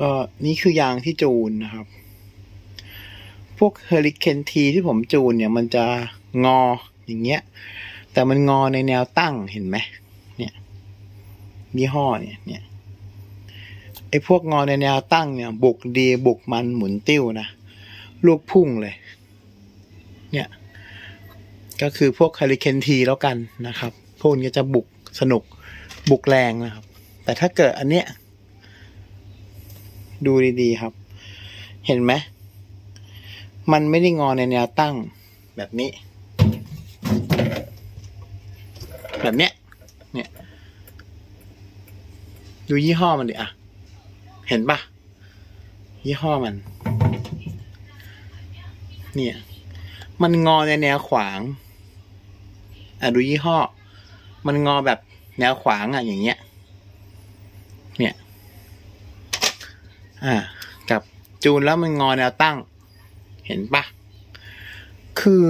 ก็นี่คือยางที่จูนนะครับ พวกเฮอริเคนทีที่ผมจูนเนี่ย มันจะงออย่างเงี้ย แต่มันงอในแนวตั้งเห็นไหมเนี่ยยี่ห้อเนี่ยเนี่ยไอ้พวกงอในแนวตั้งเนี่ย บุกดีบุกมันหมุนติ้วนะลูกพุ่งเลย เนี่ย ก็คือพวกเฮอริเคนทีแล้วกันนะครับ พวกนี้จะบุกสนุกบุกแรงนะครับ แต่ถ้าเกิดอันเนี้ย ดูดีๆครับ เห็นไหมมันไม่ได้งอในแนวตั้งแบบนี้ แบบเนี้ยเนี่ยดูยี่ห้อมันดิอะเห็นปะยี่ห้อมัน เนี่ย มันงอในแนวขวางอะดูยี่ห้อ มันงอแบบแนวขวางอะอย่างเงี้ย เนี่ย อ่า กับจูนแล้วมันงอแนวตั้ง เห็นปะคือ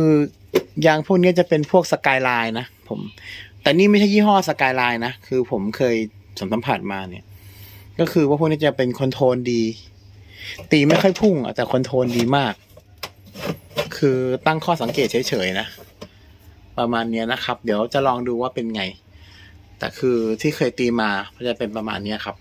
ยางพวกนี้จะเป็นพวกสกายไลน์นะผม แต่นี่ไม่ใช่ยี่ห้อสกายไลน์นะ คือผมเคยสัมผัสมาเนี่ย ก็คือว่าพวกนี้จะเป็นคอนโทรลดี ตีไม่ค่อยพุ่งแต่คอนโทรลดีมาก คือตั้งข้อสังเกตเฉยๆนะ ประมาณนี้นะครับ เดี๋ยวจะลองดูว่าเป็นไง แต่คือที่เคยตีมาจะเป็นประมาณนี้ครับ